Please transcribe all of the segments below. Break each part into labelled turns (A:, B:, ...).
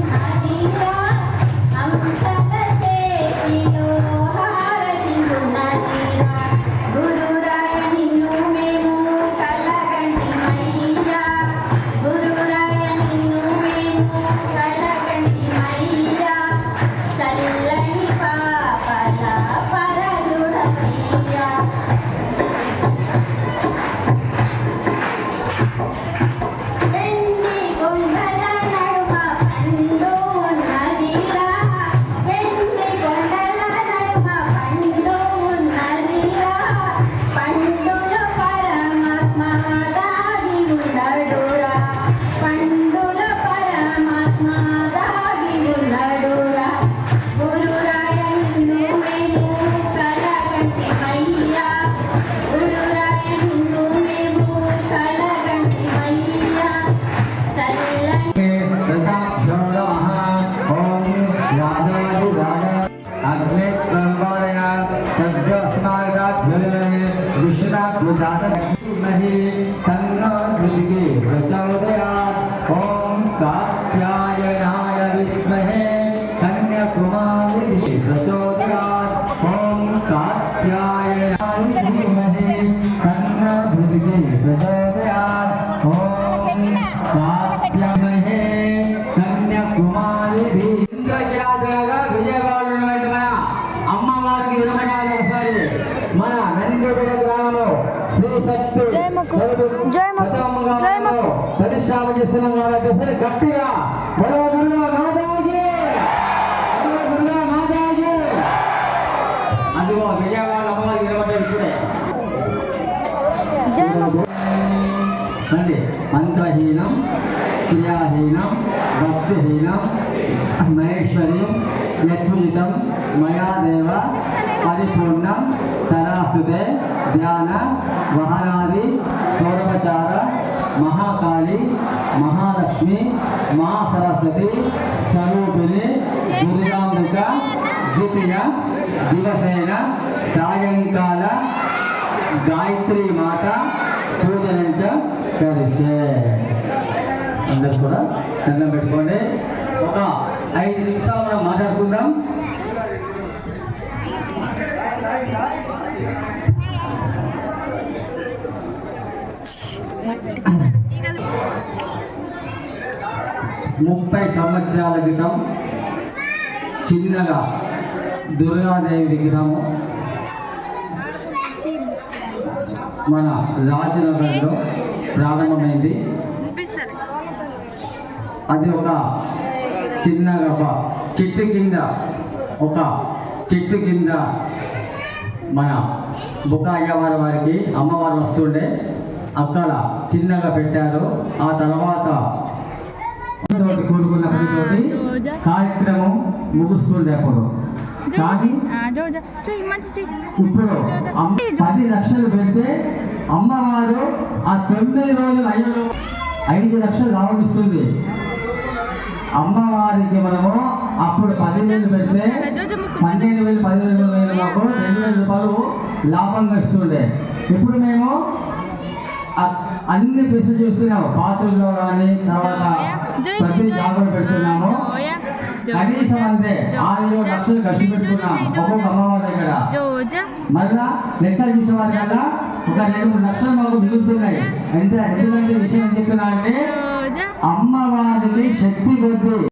A: Happy birthday. मार्गात् विनये विष्णात्मजातः महे तन्नाधुलिके प्रचोदयात् ॐ कात्यायनाय विद्महे कन्याकुमारी प्रचोदयात् ॐ कात्यायनाय धीमहे तन्नाधुलिके प्रचोदयात् ॐ कात्यामहे శ్రీ పరిశ్రమ చేస్తున్నాం గట్టిగా మాతాజీ మాతాజీ అదిగో విజయవాడ ఇప్పుడే క్రియాహీనం భక్తిహీనం మహేశ్వర్యం యత్వితం మయా దేవ పరిపూర్ణం తరాసుతే ధ్యాన వహనాది షోడోపచార మహాకాళి మహాలక్ష్మి మహాసరస్వతి స్వరూపిణి దుర్గాంబిక ద్వితీయ దివసేన సాయంకాల గాయత్రి మాత పూజనంచ కలిసే అందరు కూడా దండం పెట్టుకోండి. ఒక ఐదు నిమిషాలు మనం మాట్లాడుకుందాం. ముప్పై సంవత్సరాల క్రితం చిన్నగా దుర్గాదేవి విగ్రహము మన రాజనగర్లో ప్రారంభమైంది. అది ఒక చిన్నగా ఒక చెట్టు కింద ఒక చెట్టు కింద మన బుక్క అయ్యవారి వారికి అమ్మవారు వస్తుండే. అక్కడ చిన్నగా పెట్టారు. ఆ తర్వాత కూడుకున్న కార్యక్రమం ముగుస్తుండే అప్పుడు. కానీ ఇప్పుడు పది లక్షలు పెడితే అమ్మవారు ఆ తొమ్మిది రోజులు అయ్యలో ఐదు లక్షలు రావడిస్తుంది అమ్మవారికి మనము అప్పుడు పదివేలు పెడితే పన్నెండు వేలు పదివేలు వేలు మాకు రెండు వేల రూపాయలు లాభంగా ఇస్తుండే ఇప్పుడు మేము అన్ని ప్లేసులు చూస్తున్నాము. పాత్రల్లో కానీ తర్వాత ప్రతి జాబులు పెడుతున్నాము. కనీసం అంతే. ఆరు ఏడు లక్షలు ఖర్చు పెడుతున్నాం ఒక్కొక్క అమ్మవారి దగ్గర. మళ్ళా లెక్కలు చూసేవారి కల్లా ఒక రెండు మూడు లక్షలు మాకు మిగులుతున్నాయి. అంటే ఎందుకంటే విషయం చెప్తున్నా అంటే అమ్మవారికి శక్తి కొద్ది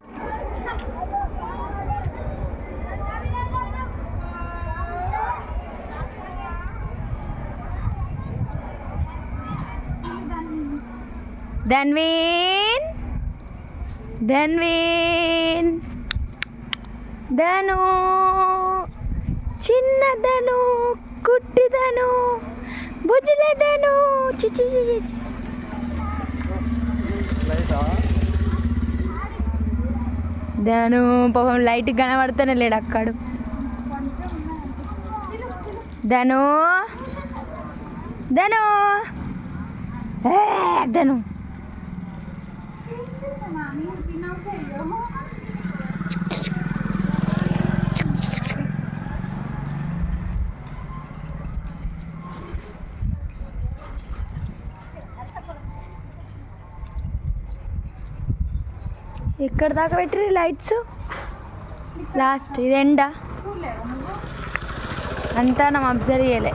B: ధన్వీన్. ధన్వీన్. ధను చిన్నదను కుట్టిదను బుజ్జిలేదను చిచి ధను పాపం లైట్ కనబడతానే లేడు అక్కడు. ధను ధను ధను. ఎక్కడ దాకా పెట్టిరు లైట్స్? లాస్ట్ ఇది ఎండ. అంతా మనం అబ్జర్వ్ చేయలే.